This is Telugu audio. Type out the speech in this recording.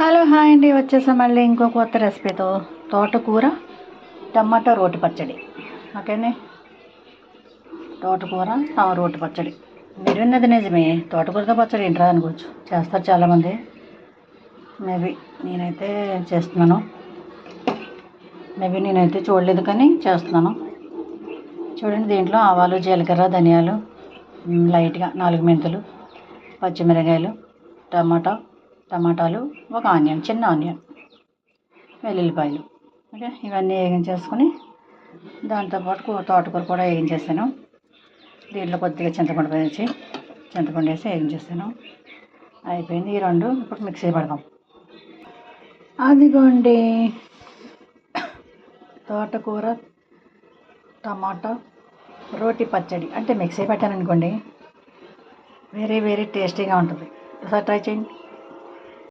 హలో హాయ్ అండి. వచ్చేసాం మళ్ళీ ఇంకో కొత్త రెసిపీతో. తోటకూర టమాటా రోటి పచ్చడి. ఓకేనే? తోటకూర రోటి పచ్చడి. మీరు విన్నది నిజమే. తోటకూరతో పచ్చడి ఏంట్రా అనుకోవచ్చు. చేస్తారు చాలామంది. మేబీ నేనైతే చేస్తున్నాను. మేబీ నేనైతే చూడలేదు కానీ చేస్తున్నాను. చూడండి దీంట్లో ఆవాలు జీలకర్ర ధనియాలు లైట్గా నాలుగు మెంతులు పచ్చిమిరకాయలు టమాటా టమాటాలు ఒక ఆనియన్ చిన్న ఆనియన్ వెల్లుల్లిపాయలు. ఓకే ఇవన్నీ వేగించేసుకుని దాంతోపాటు తోటకూర కూడా వేగించేసాను దీంట్లో కొద్దిగా చింతపండు వేసి చింతపండు వేసి వేగించేస్తాను అయిపోయింది ఈ రెండు. ఇప్పుడు మిక్సీ పడదాం. అదిగోండి. తోటకూర టమాటా రోటి పచ్చడి. అంటే మిక్సీ పెట్టాను అనుకోండి వెరీ వెరీ టేస్టీగా ఉంటుంది. ఒకసారి ట్రై చేయండి.